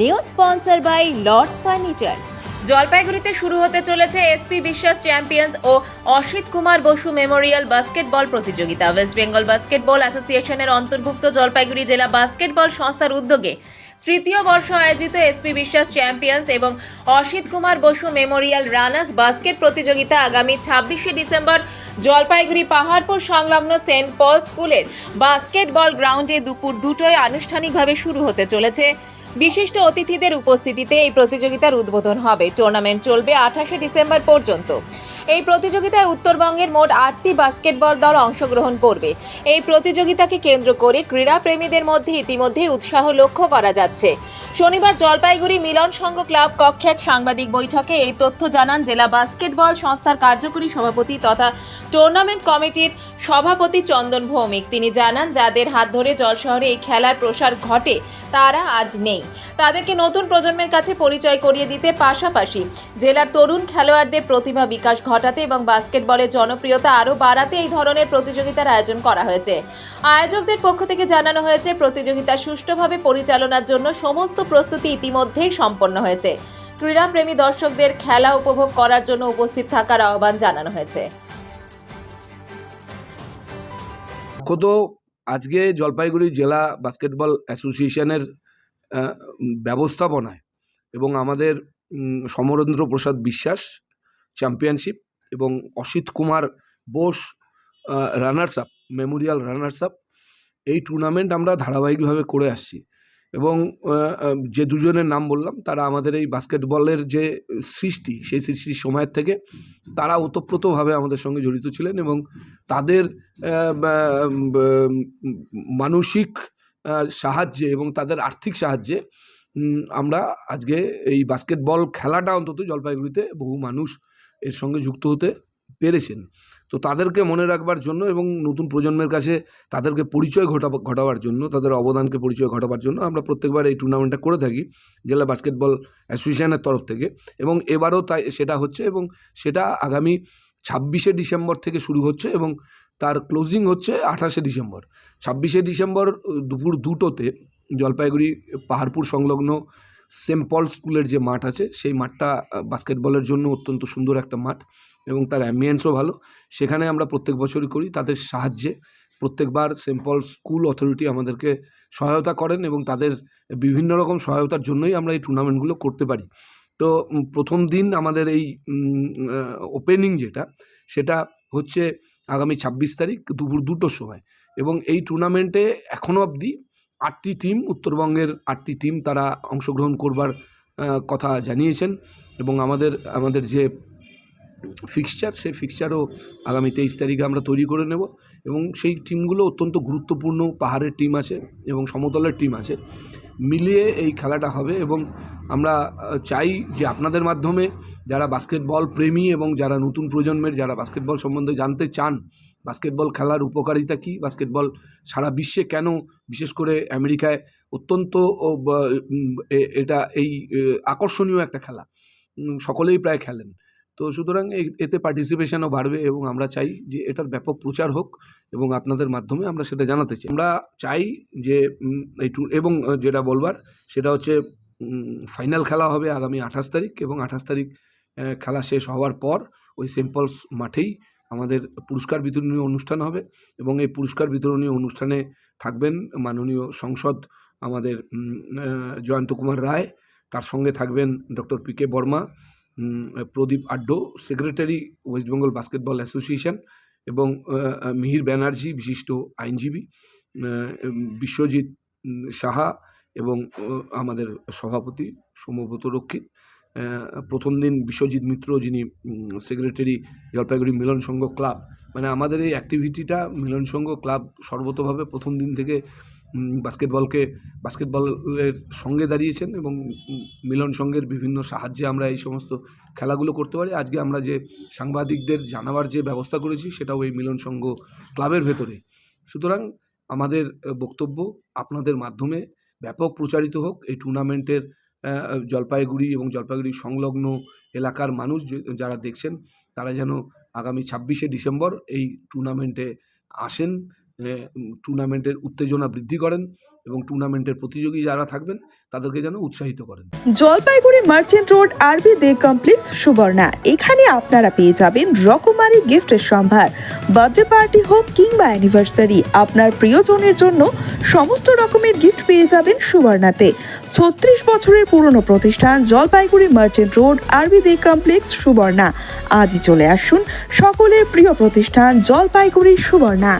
New sponsor by Lords furniture জলপাইগুড়িতে শুরু হতে চলেছে এসপি বিশ্বাস চ্যাম্পিয়ন্স ও অসিত কুমার বসু মেমোরিয়াল বাস্কেটবল প্রতিযোগিতা। ওয়েস্ট বেঙ্গল বাস্কেটবল অ্যাসোসিয়েশনের অন্তর্ভুক্ত জলপাইগুড়ি জেলা বাস্কেটবল সংস্থার উদ্যোগে তৃতীয় বর্ষ আয়োজিত এসপি বিশ্বাস চ্যাম্পিয়ন্স এবং Asit Kumar Basu memorial runners basket প্রতিযোগিতা আগামী ছাব্বিশে ডিসেম্বর জলপাইগুড়ি পাহাড়পুর সংলগ্ন সেন্ট পল স্কুলের বাস্কেটবল গ্রাউন্ডে দুপুর দুটোয় আনুষ্ঠানিকভাবে শুরু হতে চলেছে। বিশিষ্ট অতিথিদের উপস্থিতিতে এই প্রতিযোগিতার উদ্বোধন হবে। টুর্নামেন্ট চলবে আঠাশে ডিসেম্বর পর্যন্ত। এই প্রতিযোগিতায় উত্তরবঙ্গের মোট আটটি বাস্কেটবল দল অংশগ্রহণ করবে। এই প্রতিযোগিতাকে কেন্দ্র করে ক্রীড়াপ্রেমীদের মধ্যে ইতিমধ্যে উৎসাহ লক্ষ্য করা যাচ্ছে। শনিবার জলপাইগুড়ি মিলন সংঘ ক্লাব কক্ষে এক সাংবাদিক বৈঠকে এই তথ্য জানান জেলা বাস্কেটবল সংস্থার কার্যকরী সভাপতি তথা টুর্নামেন্ট কমিটির সভাপতি চন্দন ভৌমিক। তিনি জানান, যাদের হাত ধরে জলশহরে এই খেলার প্রসার ঘটে, তারা আজ নেই। তাদেরকে নতুন প্রজন্মের কাছে পরিচয় করিয়ে দিতে পাশাপাশি জেলার তরুণ খেলোয়াড়দের প্রতিভা বিকাশ ঘটাতে এবং বাস্কেটবলের জনপ্রিয়তা আরও বাড়াতে এই ধরনের প্রতিযোগিতার আয়োজন করা হয়েছে। আয়োজকদের পক্ষ থেকে জানানো হয়েছে, প্রতিযোগিতা সুষ্ঠুভাবে পরিচালনার জন্য সমস্ত প্রস্তুতি ইতিমধ্যেই সম্পন্ন হয়েছে। ক্রীড়াপ্রেমী দর্শকদের খেলা উপভোগ করার জন্য উপস্থিত থাকার আহ্বান জানানো হয়েছে। আজকে জলপাইগুড়ি জেলা বাস্কেটবল অ্যাসোসিয়েশনের ব্যবস্থাপনায় এবং আমাদের সমরেন্দ্র প্রসাদ বিশ্বাস চ্যাম্পিয়নশিপ এবং Asit Kumar Bose runners up memorial runners up এই টুর্নামেন্ট আমরা ধারাবাহিকভাবে করে আসছি। এবং যে দুজনের নাম বললাম, তারা আমাদের এই বাস্কেটবলের যে সৃষ্টি, সেই সৃষ্টির সময়ের থেকে তারা ওতপ্রোতভাবে আমাদের সঙ্গে জড়িত ছিলেন এবং তাদের মানসিক সাহায্যে এবং তাদের আর্থিক সাহায্যে আমরা আজকে এই বাস্কেটবল খেলাটা অন্তত জলপাইগুড়িতে বহু মানুষ এর সঙ্গে যুক্ত হতে পেরেছেন। তো তাদেরকে মনে রাখবার জন্য এবং নতুন প্রজন্মের কাছে তাদেরকে পরিচয় ঘটা, ঘটাবার জন্য, তাদের অবদানকে পরিচয় ঘটাবার জন্য আমরা প্রত্যেকবার এই টুর্নামেন্টটা করে থাকি, জেলা বাস্কেটবল অ্যাসোসিয়েশনের তরফ থেকে। এবং এবারও তাই, সেটা হচ্ছে এবং সেটা আগামী ছাব্বিশে ডিসেম্বর থেকে শুরু হচ্ছে এবং তার ক্লোজিং হচ্ছে আঠাশে ডিসেম্বর। ছাব্বিশে ডিসেম্বর দুপুর দুটোতে জলপাইগুড়ি পাহাড়পুর সংলগ্ন সেন্ট পল স্কুলের যে মাঠ আছে, সেই মাঠটা বাস্কেটবলের জন্য অত্যন্ত সুন্দর একটা মাঠ এবং তার অ্যাম্বিয়েন্সও ভালো। সেখানে আমরা প্রত্যেক বছরই করি তাদের সাহায্যে। প্রত্যেকবার সেন্ট পল স্কুল অথরিটি আমাদেরকে সহায়তা করেন এবং তাদের বিভিন্ন রকম সহায়তার জন্যই আমরা এই টুর্নামেন্টগুলো করতে পারি। তো প্রথম দিন আমাদের এই ওপেনিং যেটা, সেটা হচ্ছে আগামী ছাব্বিশ তারিখ দুপুর দুটোর সময় এবং এই টুর্নামেন্টে এখনও অবধি আটটি টিম, উত্তরবঙ্গের আটটি টিম তারা অংশগ্রহণ করবার কথা জানিয়েছেন এবং আমাদের আমাদের যে ফিক্সচার সেই ফিক্সচারও আগামী তেইশ তারিখে আমরা তৈরি করে নেব এবং সেই টিমগুলো অত্যন্ত গুরুত্বপূর্ণ পাহাড়ের টিম আছে এবং সমতলের টিম আছে। মিলিয়ে এই খেলাটা হবে এবং আমরা চাই যে আপনাদের মাধ্যমে যারা বাস্কেটবল প্রেমী এবং যারা নতুন প্রজন্মের, যারা বাস্কেটবল সম্বন্ধে জানতে চান বাস্কেটবল খেলার উপকারিতা কী বাস্কেটবল সারা বিশ্বে কেন, বিশেষ করে আমেরিকায় অত্যন্ত এটা এই আকর্ষণীয় একটা খেলা। সকলেই প্রায় খেলেন। তো সুতরাং এতে পার্টিসিপেশনও বাড়বে এবং আমরা চাই যে এটার ব্যাপক প্রচার হোক এবং আপনাদের মাধ্যমে আমরা সেটা জানাতে চাই। আমরা চাই যে এই টু এবং যেটা বলবার সেটা হচ্ছে ফাইনাল খেলা হবে আগামী আঠাশ তারিখ এবং আঠাশ তারিখ খেলা শেষ হওয়ার পর ওই সেম্পলস মাঠেই আমাদের পুরস্কার বিতরণী অনুষ্ঠান হবে এবং এই পুরস্কার বিতরণী অনুষ্ঠানে থাকবেন মাননীয় সংসদ আমাদের জয়ন্ত কুমার রায়, তার সঙ্গে থাকবেন doctor P K Barma Pradip আড্ড secretary West Bengal basketball association এবং মিহির ব্যানার্জি, বিশিষ্ট আইনজীবী বিশ্বজিৎ সাহা এবং আমাদের সভাপতি সৌম্যব্রত রক্ষিত। প্রথম দিন বিশ্বজিৎ মিত্র, যিনি সেক্রেটারি জলপাইগুড়ি মিলন সংঘ ক্লাব মানে আমাদের এই অ্যাক্টিভিটিটা মিলন সংঘ ক্লাব সর্বতভাবে প্রথম দিন থেকে বাস্কেটবলকে, বাস্কেটবলের সঙ্গে দাঁড়িয়েছেন এবং মিলন সংঘের বিভিন্ন সাহায্যে আমরা এই সমস্ত খেলাগুলো করতে পারি। আজকে আমরা যে সাংবাদিকদের জানাবার যে ব্যবস্থা করেছি, সেটাও এই মিলন সংঘ ক্লাবের ভেতরে। সুতরাং আমাদের বক্তব্য আপনাদের মাধ্যমে ব্যাপক প্রচারিত হোক। এই টুর্নামেন্টের জলপাইগুড়ি এবং জলপাইগুড়ি সংলগ্ন এলাকার মানুষ যারা দেখছেন, তারা যেন আগামী ছাব্বিশে ডিসেম্বর এই টুর্নামেন্টে আসেন। টুর্নামেন্টের উত্তেজনা বৃদ্ধি করেন এবং টুর্নামেন্টের প্রতিযোগী যারা থাকবেন, তাদেরকে যেন উৎসাহিত করেন। জলপাইগুড়ি মার্চেন্ট রোড আরবি দে কমপ্লেক্স সুবর্ণা। এখানে আপনারা পেয়ে যাবেন রকমারি গিফটের সম্ভার। বার্থডে পার্টি হোক কিংবা অ্যানিভার্সারি, আপনার প্রিয়জনের জন্য সমস্ত রকমের গিফট পেয়ে যাবেন সুবর্ণাতে। ছত্রিশ বছরের পুরনো প্রতিষ্ঠান জলপাইগুড়ি মার্চেন্ট রোড আরবি দে কমপ্লেক্স সুবর্ণা। আজই চলে আসুন সকলের প্রিয় প্রতিষ্ঠান জলপাইগুড়ি সুবর্ণা।